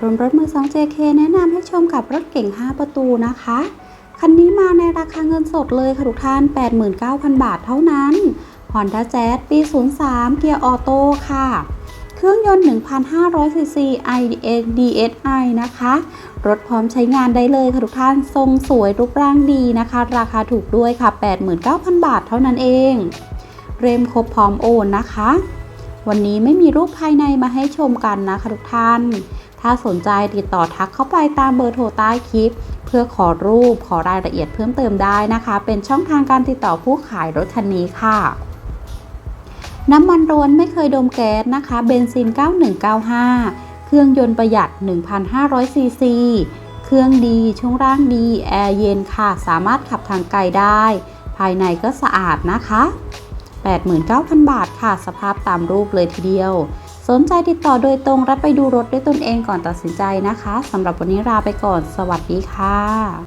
รุ่นรถมือ 2 JK แนะนำให้ชมกับรถเก่ง 5 ประตูนะคะ คันนี้มาในราคาเงินสดเลยค่ะทุกท่าน 89,000 บาทเท่านั้น Honda Jazz ปี 03 เกียร์ออโต้ค่ะ เครื่องยนต์ 1,500ซีซี DSI นะคะ รถพร้อมใช้งานได้เลยค่ะทุกท่าน ทรงสวยรูปร่างดีนะคะ ราคาถูกด้วยค่ะ 89,000 บาทเท่านั้นเอง เรมครบพร้อมโอนนะคะวันนี้ไม่มีรูปภายในมาให้ชมกันนะคะทุกท่าน ถ้าสนใจติดต่อทักเข้าไปตามเบอร์โทรใต้คลิป เพื่อขอรูปขอรายละเอียดเพิ่มเติมได้นะคะ เป็นช่องทางการติดต่อผู้ขายรถคันนี้ค่ะ น้ำมันรวนไม่เคยดมแก๊สนะคะเบนซิน 9195 เครื่องยนต์ประหยัด 1,500 ซีซี เครื่องดีช่วงร่างดี แอร์เย็นค่ะ สามารถขับทางไกลได้ ภายในก็สะอาดนะคะ 89,000 บาทค่ะ สภาพตามรูปเลยทีเดียว สนใจติดต่อโดยตรงรับไปดูรถด้วยตนเองก่อนตัดสินใจนะคะสำหรับวันนี้ลาไปก่อน สวัสดีค่ะ